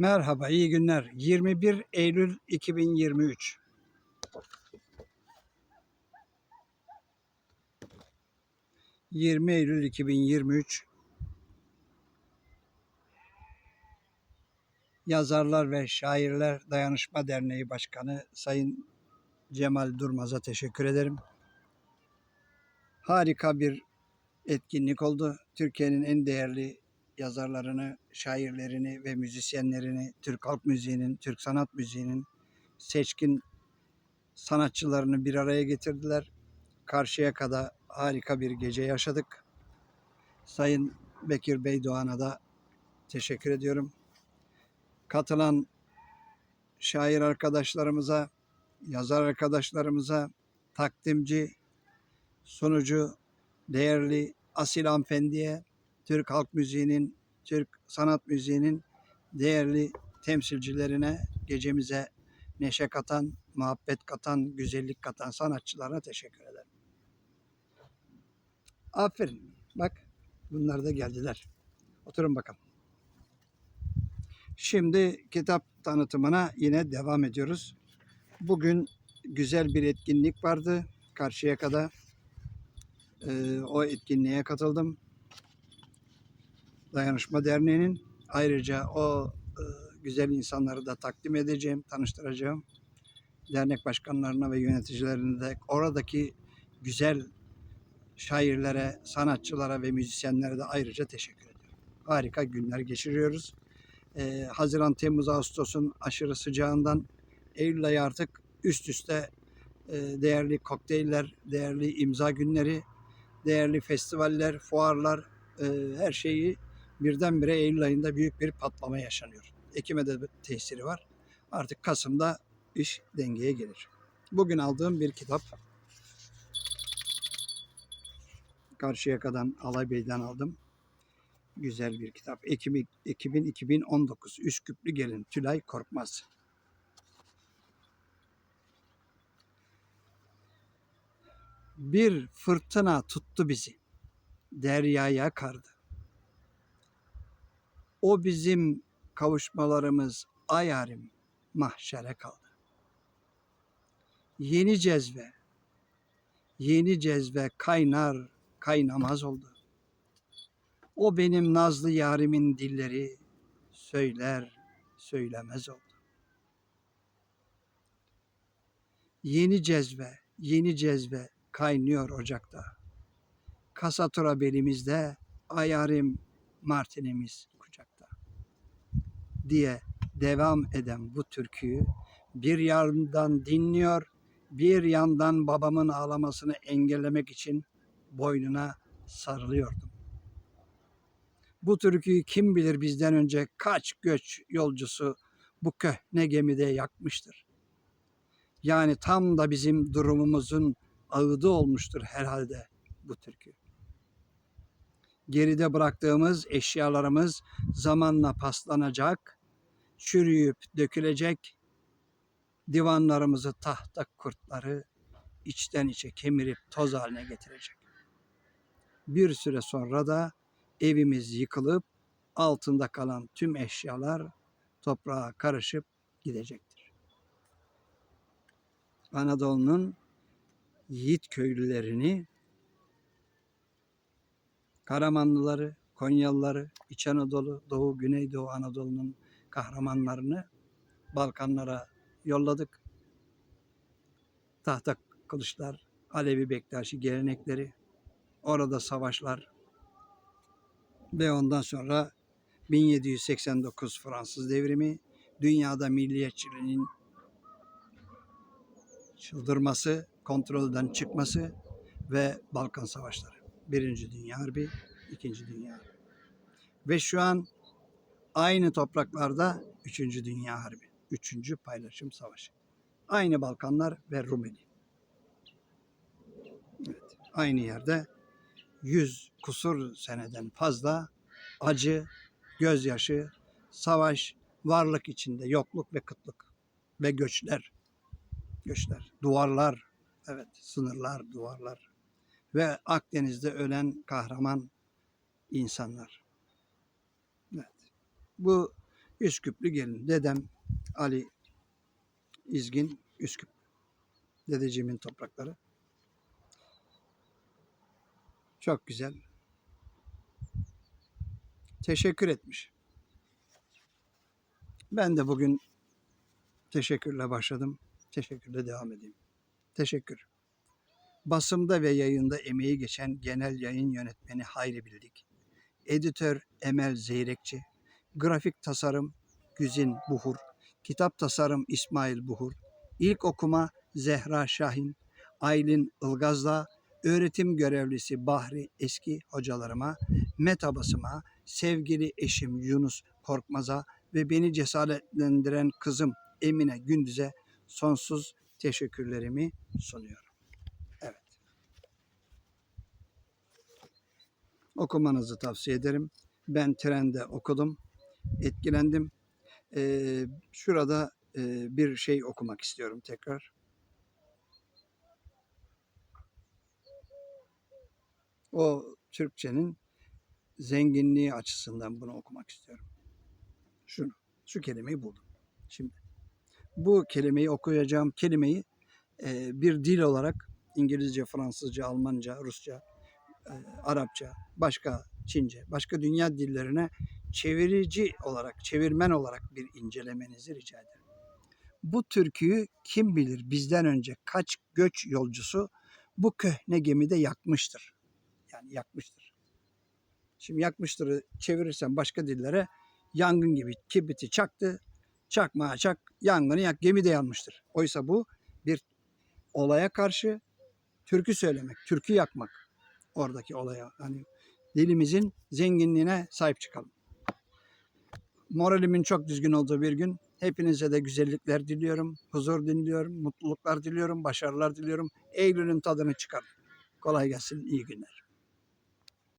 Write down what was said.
Merhaba, iyi günler. 21 Eylül 2023. ...20 Eylül 2023... Yazarlar ve Şairler Dayanışma Derneği Başkanı Sayın Cemal Durmaz'a teşekkür ederim. Harika bir etkinlik oldu. Türkiye'nin en değerli yazarlarını, şairlerini ve müzisyenlerini, Türk halk müziğinin, Türk sanat müziğinin seçkin sanatçılarını bir araya getirdiler. Karşıyaka'da harika bir gece yaşadık. Sayın Bekir Beydoğan'a da teşekkür ediyorum. Katılan şair arkadaşlarımıza, yazar arkadaşlarımıza, takdimci, sunucu, değerli Asil Hanımefendi'ye, Türk halk müziğinin, Türk sanat müziğinin değerli temsilcilerine, gecemize neşe katan, muhabbet katan, güzellik katan sanatçılara teşekkür ederim. Aferin. Bak bunlar da geldiler. Oturun bakalım. Şimdi kitap tanıtımına yine devam ediyoruz. Bugün güzel bir etkinlik vardı. Karşıyaka'da e, o etkinliğe katıldım. Dayanışma Derneği'nin ayrıca o e, güzel insanları da takdim edeceğim, tanıştıracağım. Dernek başkanlarına ve yöneticilerine de oradaki güzel şairlere, sanatçılara ve müzisyenlere de ayrıca teşekkür ediyorum. Harika günler geçiriyoruz. Ee, Haziran, Temmuz, Ağustos'un aşırı sıcağından Eylül ayı artık üst üste e, değerli kokteyller, değerli imza günleri, değerli festivaller, fuarlar, e, her şeyi birdenbire Eylül ayında büyük bir patlama yaşanıyor. Ekim'e de tesiri var. Artık Kasım'da iş dengeye gelir. Bugün aldığım bir kitap. Karşıyaka'dan Alay Bey'den aldım. Güzel bir kitap. Ekim, Ekim 2019. Üsküplü Gelin. Tülay Korkmaz. Bir fırtına tuttu bizi. Deryaya kardı. O bizim kavuşmalarımız ayarim mahşere kaldı. Yeni cezve, yeni cezve kaynar kaynamaz oldu. O benim nazlı yarimin dilleri söyler söylemez oldu. Yeni cezve, yeni cezve kaynıyor ocakta. Kasatura belimizde, ayarim martinimiz. Diye devam eden bu türküyü bir yandan dinliyor, bir yandan babamın ağlamasını engellemek için boynuna sarılıyordum. Bu türküyü kim bilir bizden önce kaç göç yolcusu bu köhne gemide yakmıştır. Yani tam da bizim durumumuzun ağıdı olmuştur herhalde bu türkü. Geride bıraktığımız eşyalarımız zamanla paslanacak, çürüyüp dökülecek, divanlarımızı tahta kurtları içten içe kemirip toz haline getirecek. Bir süre sonra da evimiz yıkılıp altında kalan tüm eşyalar toprağa karışıp gidecektir. Anadolu'nun yiğit köylülerini, Karamanlıları, Konyalıları, İç Anadolu, Doğu, Güneydoğu Anadolu'nun kahramanlarını Balkanlara yolladık. Tahta kılıçlar, Alevi Bektaşi gelenekleri, orada savaşlar ve ondan sonra 1789 Fransız devrimi, dünyada milliyetçiliğin çıldırması, kontrolden çıkması ve Balkan Savaşları. Birinci Dünya Harbi, İkinci Dünya Harbi. Ve şu an aynı topraklarda Üçüncü Dünya Harbi. Üçüncü Paylaşım Savaşı. Aynı Balkanlar ve Rumeli. Evet, aynı yerde yüz kusur seneden fazla acı, gözyaşı, savaş, varlık içinde yokluk ve kıtlık ve göçler, göçler, duvarlar, evet sınırlar, duvarlar ve Akdeniz'de ölen kahraman insanlar. Bu Üsküplü gelin. Dedem Ali İzgin Üsküp. Dedeciğimin toprakları. Çok güzel. Teşekkür etmiş. Ben de bugün teşekkürle başladım. Teşekkürle devam edeyim. Teşekkür. Basımda ve yayında emeği geçen genel yayın yönetmeni Hayri Bildik. Editör Emel Zeyrekçi. Grafik tasarım Güzin Buhur. Kitap tasarım İsmail Buhur. İlk okuma Zehra Şahin. Aylin Ilgaz'la öğretim görevlisi Bahri eski hocalarıma, metabasıma, sevgili eşim Yunus Korkmaz'a ve beni cesaretlendiren kızım Emine Gündüz'e sonsuz teşekkürlerimi sunuyorum. Evet. Okumanızı tavsiye ederim. Ben trende okudum, etkilendim. Ee, şurada e, bir şey okumak istiyorum tekrar. O Türkçenin zenginliği açısından bunu okumak istiyorum. Şunu, şu kelimeyi buldum. Şimdi bu kelimeyi okuyacağım kelimeyi e, bir dil olarak İngilizce, Fransızca, Almanca, Rusça, e, Arapça, başka Çince, başka dünya dillerine çevirici olarak, çevirmen olarak bir incelemenizi rica ederim. Bu türküyü kim bilir bizden önce kaç göç yolcusu bu köhne gemide yakmıştır. Yani yakmıştır. Şimdi yakmıştırı çevirirsen başka dillere yangın gibi kibriti çaktı, çakmağa çak, yangını yak, gemi de yanmıştır. Oysa bu bir olaya karşı türkü söylemek, türkü yakmak oradaki olaya. Hani dilimizin zenginliğine sahip çıkalım. Moralimin çok düzgün olduğu bir gün. Hepinize de güzellikler diliyorum, huzur diliyorum, mutluluklar diliyorum, başarılar diliyorum. Eylül'ün tadını çıkarın. Kolay gelsin, iyi günler.